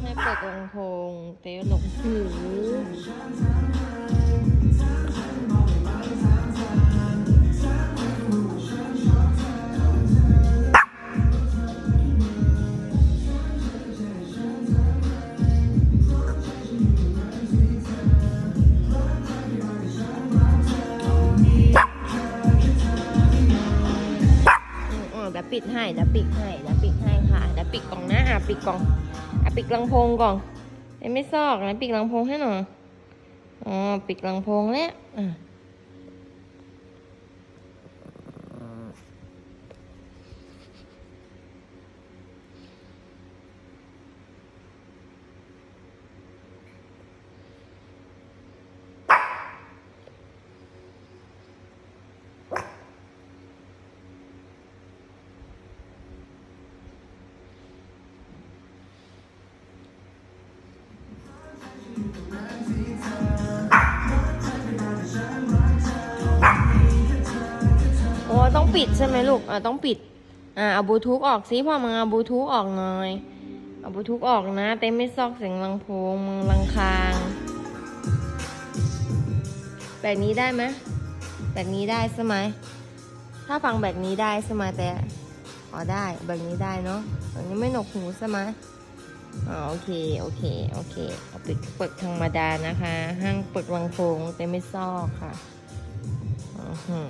ให้เปิดลำโพงเต้หลงหูอืมเดี๋ยวปิดให้เดี๋ยวปิดให้เดี๋ยวปิดให้ค่ะเดี๋ยวปิดกล่องนะอะปิดกล่อง ปิดลำโพงก่อนเอ้ยไม่ซอกนะปิดลำโพงให้หน่อยอ๋อปิดลำโพงแล้วอะ ต้องปิดใช่ไหมลูกอ่าต้องปิด อ่าเอาบลูทูธออกสิพ่อมึงเอาบลูทูธออกหน่อยเอาบลูทูธออกนะ เต้ไม่ซอกเสียงลำโพงมึงลังคางแบบนี้ได้ไหมแบบนี้ได้ใช่ไหมถ้าฟังแบบนี้ได้ใช่ไหมแต่อ๋อได้แบบนี้ได้เนาะแบบนี้ไม่หนกหูใช่ไหมอ๋อโอเคโอเคโอเคเอาปิดเปิดธรรมดานะคะ ห้างเปิดลำโพงเต้ไม่ซอกค่ะอือ